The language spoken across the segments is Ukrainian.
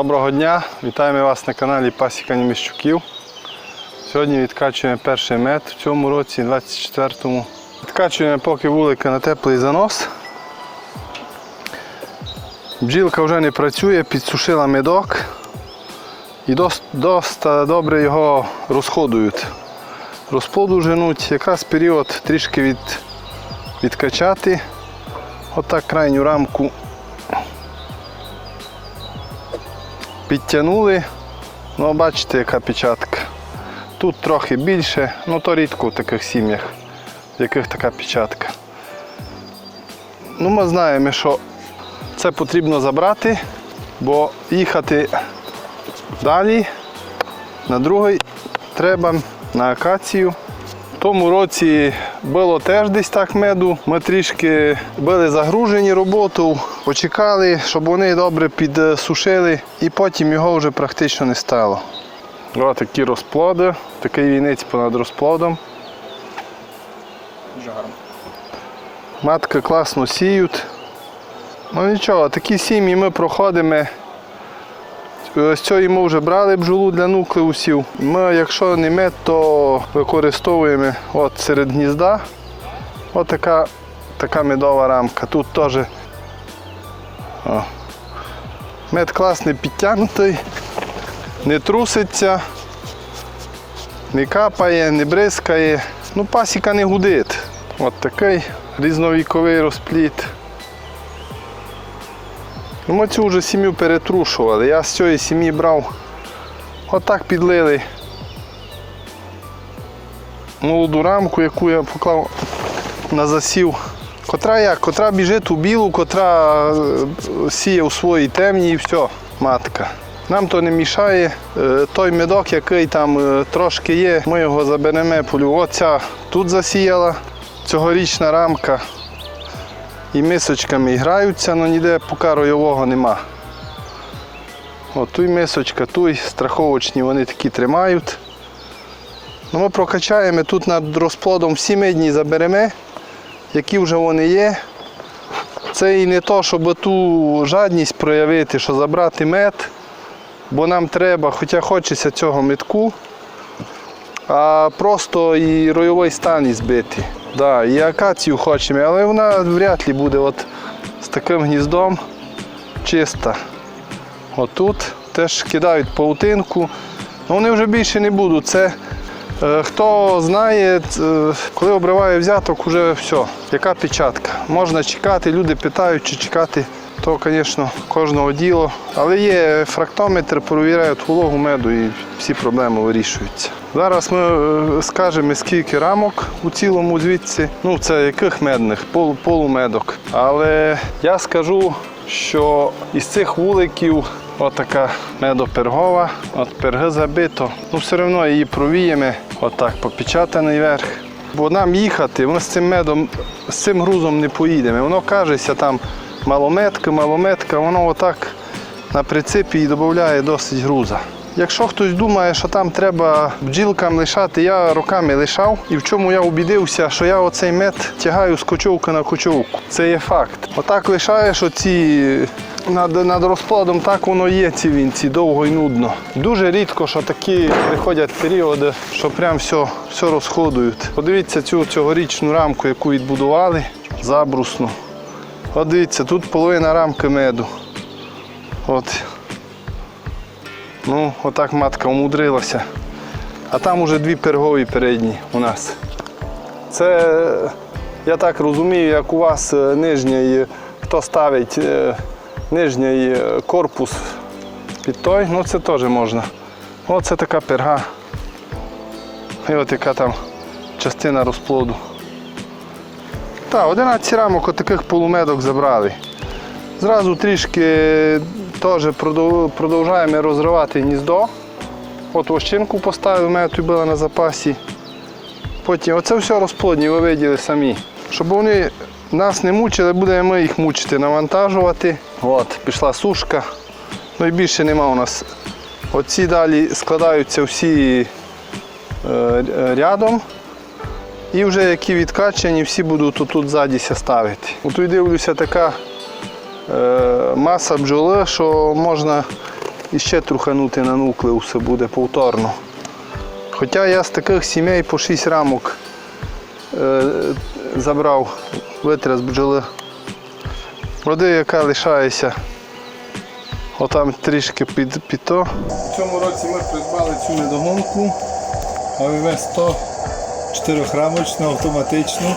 Доброго дня! Вітаємо вас на каналі Пасіка Німіщуків. Сьогодні відкачуємо перший мед в цьому році, 24-му. Відкачуємо поки вулика на теплий занос. Бджілка вже не працює, підсушила медок і дос- досить добре його розходують. Розплоду женуть, якраз період трішки від, відкачати. Отак крайню рамку підтягнули. Ну, бачите, яка печатка. Тут трохи більше, ну то рідко в таких сім'ях, в яких така печатка. Ну, ми знаємо, що це потрібно забрати, бо їхати далі на другий треба на акацію. В тому році було теж десь так меду. Ми трішки були загружені роботу, почекали, щоб вони добре підсушили, і потім його вже практично не стало. Ось такі розплоди, такий вінець понад розплодом. Дуже гарно. Матки класно сіють. Ну нічого, такі сім'ї ми проходимо. З цього ми вже брали бджолу для нуклеусів. Ми, якщо не мед, то використовуємо от серед гнізда. От така, така медова рамка. Тут теж мед класний підтягнутий, не труситься, не капає, не бризкає. Ну, пасіка не гудить. От такий різновіковий розпліт. Ну, ми цю вже сім'ю перетрушували. Я з цієї сім'ї брав, отак підлили молоду рамку, яку я поклав на засів. Котра як? Котра біжить у білу, котра е, сіє у своїй темній і все, матка. Нам то не мішає. Е, Той медок, який там е, трошки є, ми його заберемо полю. Оця тут засіяла цьогорічна рамка. І мисочками граються, але ніде поки ройового нема. От тут мисочка, тут страховочні вони такі тримають. Ну, ми прокачаємо тут над розплодом всі медні заберемо, які вже вони є. Це і не то, щоб ту жадність проявити, що забрати мед, бо нам треба, хоча хочеться цього медку, а просто і ройовий стан збити. Да, і акацію хочемо, але вона вряд ли буде от з таким гніздом чиста. Отут теж кидають паутинку. Ну, вони вже більше не будуть. Це е, хто знає, е, коли обриває взяток, вже все. Яка печатка. Можна чекати, люди питають, чи чекати. То, звісно, кожного діло. Але є фрактометр, перевіряють вологу меду і всі проблеми вирішуються. Зараз ми е, скажемо, скільки рамок у цілому звідси. Ну, це яких медних, Полу, полумедок. Але я скажу, що із цих вуликів отака медопергова, от перги забито. Ну, все одно її провіємо, отак попечатаний верх. Бо нам їхати, воно з цим медом, з цим грузом не поїдемо. Воно кажеться там малометка, малометка, воно отак на прицепі і додає досить груза. Якщо хтось думає, що там треба бджілкам лишати, я роками лишав. І в чому я убідився, що я оцей мед тягаю з кочовки на кочовку. Це є факт. Отак лишаєш оці над, над розплодом, так воно є ці вінці, довго і нудно. Дуже рідко, що такі приходять періоди, що прям все, все розходують. Подивіться цю цьогорічну рамку, яку відбудували, забрусну. От дивіться, тут половина рамки меду. От. Ну, отак матка умудрилася. А там уже дві пергові передні у нас. Це, я так розумію, як у вас е, нижній, хто ставить е, нижній е, корпус під той, ну це теж можна. Оце така перга. І от яка там частина розплоду. Так, 11 рамок отаких полумедок забрали. Зразу трішки теж продовжуємо розривати гніздо. От вощинку поставив, мене тут була на запасі. Потім оце все розплодні, ви виділи самі. Щоб вони нас не мучили, будемо ми їх мучити, навантажувати. От, пішла сушка. Ну і більше нема у нас. Оці далі складаються всі е, рядом. І вже які відкачані, всі будуть тут ззаді ся ставити. Тут дивлюся така е, маса бджоли, що можна іще труханути на нуклеуси буде повторно. Хоча я з таких сімей по 6 рамок е, забрав витряс бджоли. Води, яка лишається, отам трішки під, під то. В цьому році ми придбали цю недогонку АВВ 100 чотирьохрамочну автоматичну,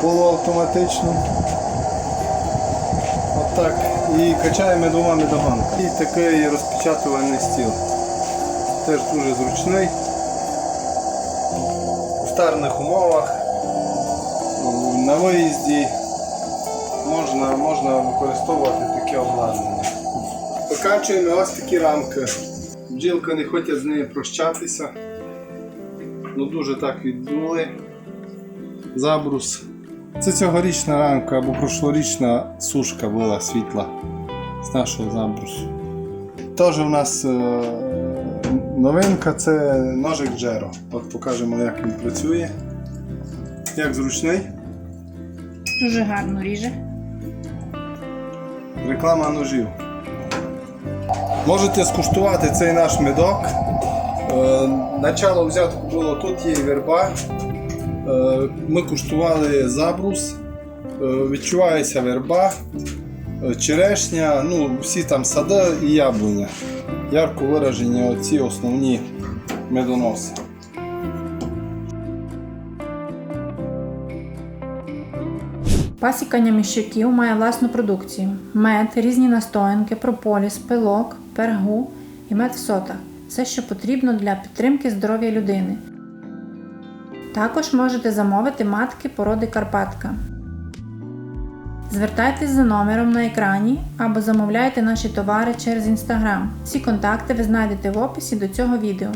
полуавтоматичну. Отак. І качаємо двома недогонками. І такий розпечатувальний стіл. Теж дуже зручний. У старних умовах. На виїзді можна, можна використовувати таке обладнання. Покачуємо ось такі рамки. Бджілка не хоче з нею прощатися. Ну дуже так віддули. Забрус. Це цьогорічна рамка або прошлорічна сушка була світла з нашого забрусу. Теж у нас е, новинка це ножик Джеро. От покажемо, як він працює. Як зручний. Дуже гарно ріже. Реклама ножів. Можете скуштувати цей наш медок. Е, Начало взятку було тут є верба. Е, Ми куштували забрус. Е, Відчувається верба, черешня, ну, всі там сади і яблуня. Ярко виражені оці основні медоноси. Пасікання міщаків має власну продукцію: мед, різні настоянки, прополіс, пилок, пергу і мед в сотах. Все, що потрібно для підтримки здоров'я людини. Також можете замовити матки породи Карпатка. Звертайтесь за номером на екрані або замовляйте наші товари через інстаграм. Всі контакти ви знайдете в описі до цього відео.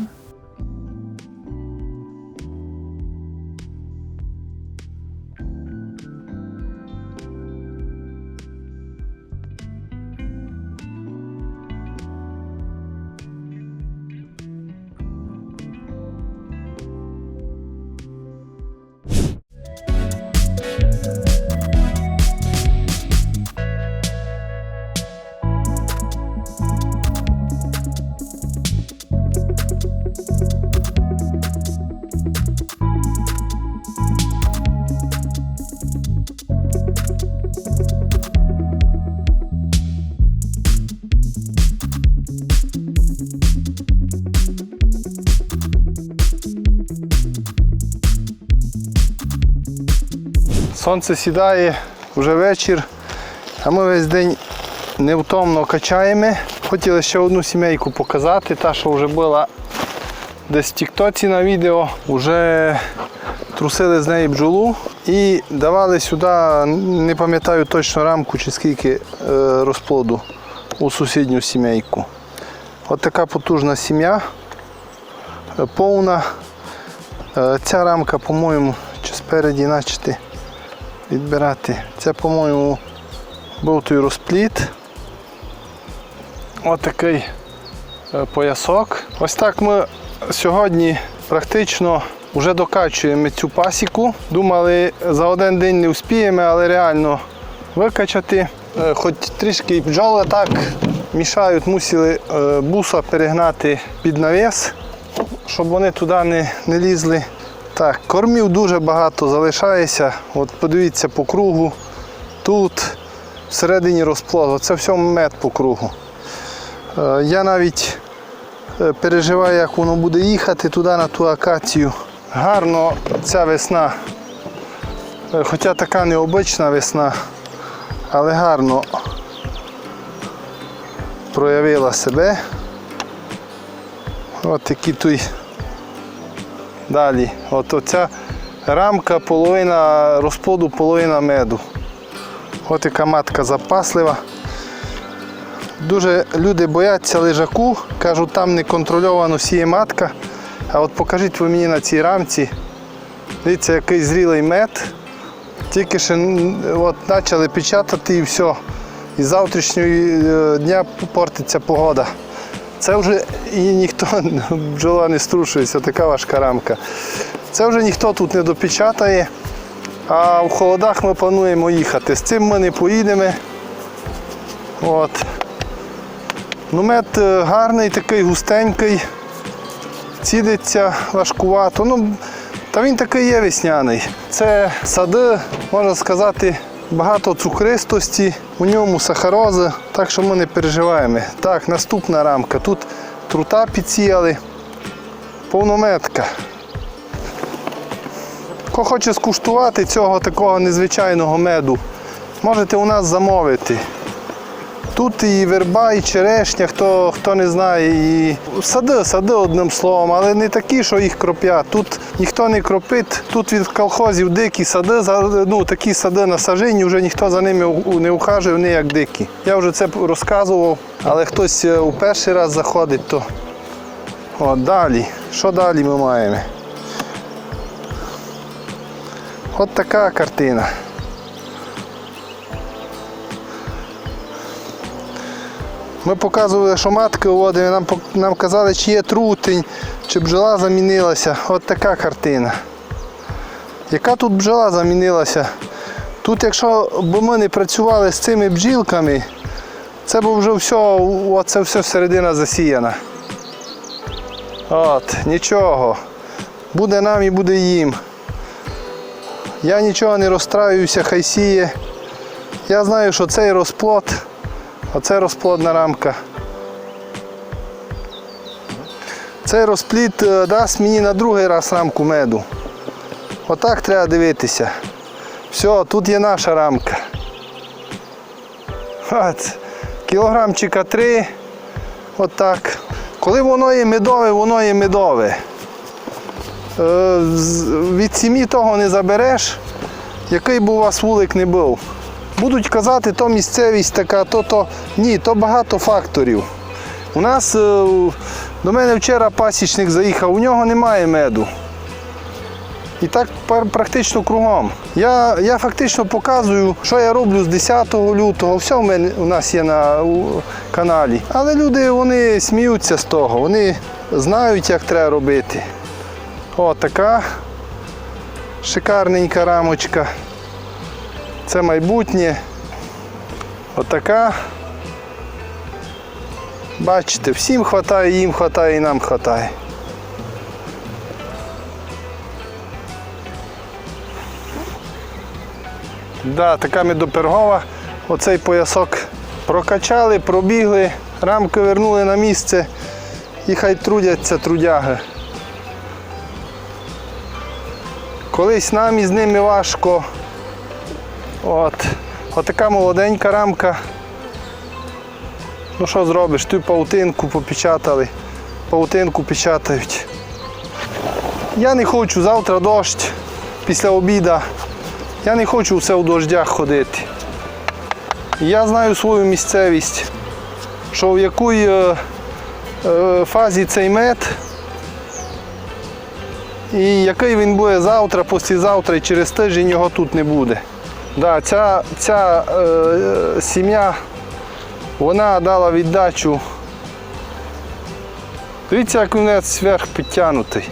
Сонце сідає вже вечір, а ми весь день невтомно качаємо. Хотіли ще одну сімейку показати, та, що вже була десь в Тіктоці на відео. Вже трусили з неї бджолу і давали сюди, не пам'ятаю точно рамку чи скільки е, розплоду у сусідню сімейку. От така потужна сім'я, е, повна. Е, Ця рамка, по-моєму, чи спереді начати відбирати. Це, по-моєму, був той розпліт. Ось такий е, поясок. Ось так ми сьогодні практично вже докачуємо цю пасіку. Думали, за один день не вспіємо, але реально викачати. Е, Хоч трішки бджоли так мішають, мусили е, буса перегнати під навіс, щоб вони туди не, не лізли. Так, кормів дуже багато залишається. От подивіться по кругу. Тут всередині розплоду. Це все мед по кругу. Е, Я навіть е, переживаю, як воно буде їхати туди на ту акацію. Гарно ця весна. Е, Хоча така необична весна, але гарно проявила себе. От такі тут Далі, от оця рамка, половина розплоду, половина меду. От яка матка запаслива. Дуже люди бояться лежаку, кажуть, там неконтрольовано сіє матка. А от покажіть ви мені на цій рамці. Дивіться, який зрілий мед. Тільки ще от, почали печатати і все. І з завтрашнього е, дня портиться погода. Це вже і ніхто бджола не струшується, така важка рамка. Це вже ніхто тут не допечатає. А в холодах ми плануємо їхати. З цим ми не поїдемо. От. Ну, мед е, гарний, такий густенький, цідиться важкувато. Ну, та він такий є весняний. Це сади, можна сказати, багато цукристості, у ньому сахароза, так що ми не переживаємо. Так, наступна рамка. Тут трута підсіяли, повнометка. Хто хоче скуштувати цього такого незвичайного меду, можете у нас замовити. Тут і верба, і черешня, хто, хто не знає, і сади, сади одним словом, але не такі, що їх кропять. Тут ніхто не кропить, тут від колхозів дикі сади, ну такі сади на сажині, вже ніхто за ними не ухажує, вони як дикі. Я вже це розказував, але хтось е, у перший раз заходить, то от далі. Що далі ми маємо? От така картина. Ми показували, що матки вводили, нам, нам казали, чи є трутень, чи бджола замінилася. От така картина. Яка тут бджола замінилася? Тут, якщо б ми не працювали з цими бджілками, це б вже все, оце все середина засіяна. От, нічого. Буде нам і буде їм. Я нічого не розстраюся, хай сіє. Я знаю, що цей розплод, оце розплодна рамка. Цей розплід е, дасть мені на другий раз рамку меду. Отак треба дивитися. Все, тут є наша рамка. От, кілограмчика три. Отак. Коли воно є медове, воно є медове. Е, від сім'ї того не забереш, який би у вас вулик не був. Будуть казати, то місцевість така, то то. Ні, то багато факторів. У нас е, до мене вчора пасічник заїхав, у нього немає меду. І так практично кругом. Я, я фактично показую, що я роблю з 10 лютого. Все в мене у нас є на у, каналі. Але люди вони сміються з того, вони знають, як треба робити. О, така шикарненька рамочка. Це майбутнє. Отака. Бачите, всім вистачає, їм вистачає і нам вистачає. Да, така медопергова. Оцей поясок прокачали, пробігли, рамки вернули на місце і хай трудяться трудяги. Колись нам із ними важко. От. Отака молоденька рамка. Ну що зробиш? Ту паутинку попечатали, паутинку печатають. Я не хочу завтра дощ після обіда. Я не хочу все в дождях ходити. Я знаю свою місцевість, що в якій е, е, фазі цей мед, і який він буде завтра, післязавтра і через тиждень його тут не буде. Да, ця ця е, сім'я вона дала віддачу. Дивіться, як він зверх підтягнутий.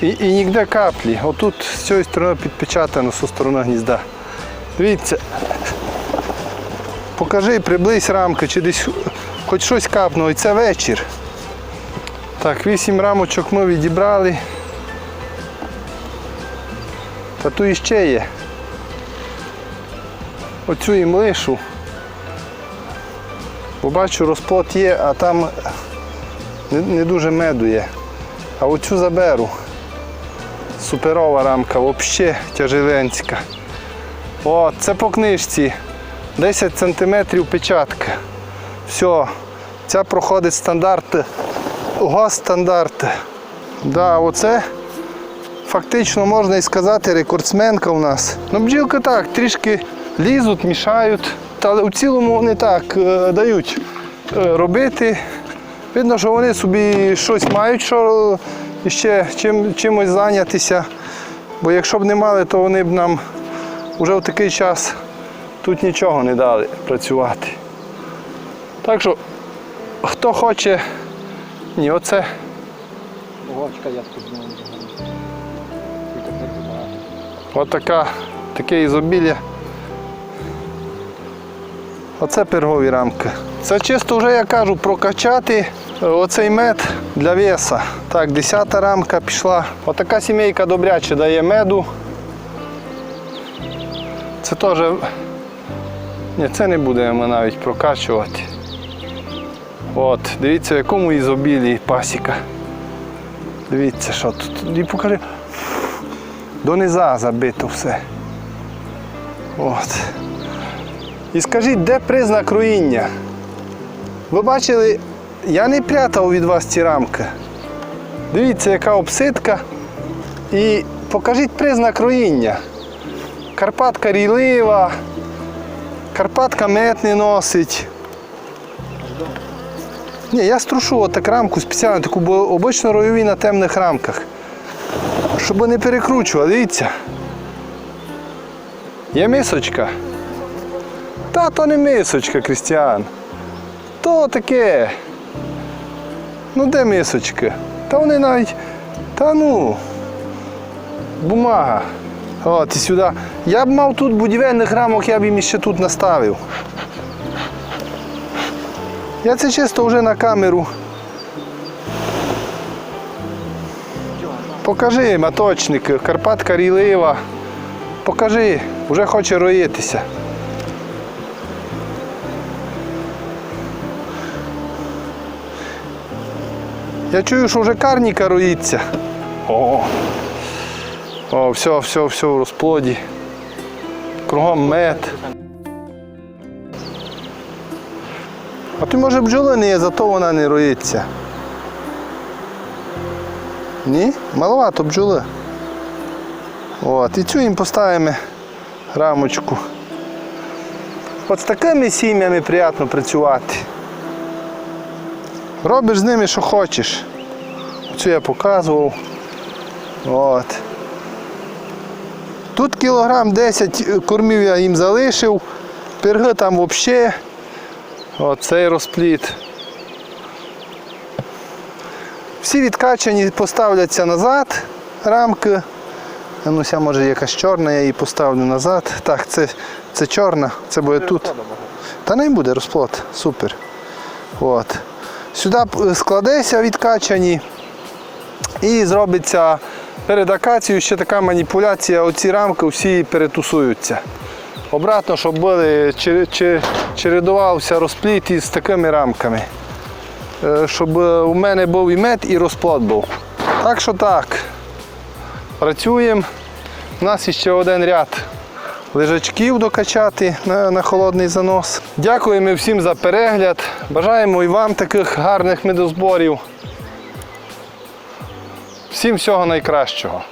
І, і ніде каплі. Отут з цієї сторони підпечатано зі сторони гнізда. Дивіться. Покажи, приблизь рамки, чи десь хоч щось капнуло. І це вечір. Так, вісім рамочок ми відібрали. Та тут іще є. Оцю їм лишу. Бо бачу, розплод є, а там не, дуже меду є. А оцю заберу. Суперова рамка, взагалі тяжеленська. О, це по книжці. 10 см печатка. Все. Ця проходить стандарт, госстандарт. Да, оце фактично можна і сказати рекордсменка у нас. Ну, бджілки так, трішки лізуть, мішають. Але у цілому не так е, дають е, робити. Видно, що вони собі щось мають, що ще чим, чимось зайнятися. Бо якщо б не мали, то вони б нам вже в такий час тут нічого не дали працювати. Так що, хто хоче, ні, оце Гочка я. Тут. Отака, таке ізобілля. Оце пергові рамки. Це чисто вже я кажу прокачати е, оцей мед для веса. Так, десята рамка пішла. Отака сімейка добряче дає меду. Це теж. Ні, це не будемо навіть прокачувати. От, дивіться, в якому ізобілії пасіка. Дивіться, що тут. І покажи. Дониза забито все. От. І скажіть, де признак руїння? Ви бачили, я не прятав від вас ці рамки. Дивіться, яка обсидка. І покажіть признак руїння. Карпатка рійлива, Карпатка мед не носить. Ні, я струшу отак рамку спеціально, таку, бо обично ройові на темних рамках. Щоб не перекручували, дивіться. Є мисочка. Та то не мисочка, Крістіан. То таке. Ну де мисочки? Та вони навіть. Та ну. Бумага. От і сюди. Я б мав тут будівельних рамок, я б їм ще тут наставив. Я це чисто вже на камеру. Покажи маточник, Карпатка рілива. Покажи, вже хоче роїтися. Я чую, що вже карніка роїться. О, О все, все, все в розплоді. Кругом мед. А ти може бджоли не є, зато вона не роїться. Ні? Маловато бджоли. От, і цю їм поставимо рамочку. От з такими сім'ями приємно працювати. Робиш з ними, що хочеш. Цю я показував. От. Тут кілограм 10 кормів я їм залишив, пирги там взагалі. Оцей розпліт. Всі відкачані поставляться назад рамки. Ну, може якась чорна, я її поставлю назад. Так, це, це чорна, це буде тут. Та не буде розплод, супер. От. Сюди складеться відкачані і зробиться перед акацією ще така маніпуляція, оці рамки всі перетусуються. Обратно, щоб були, чер- чер- чередувався розпліт із такими рамками. Е, Щоб е, у мене був і мед, і розплод був. Так що так. Працюємо. У нас ще один ряд лежачків докачати на, на холодний занос. Дякуємо всім за перегляд. Бажаємо і вам таких гарних медозборів. Всім всього найкращого.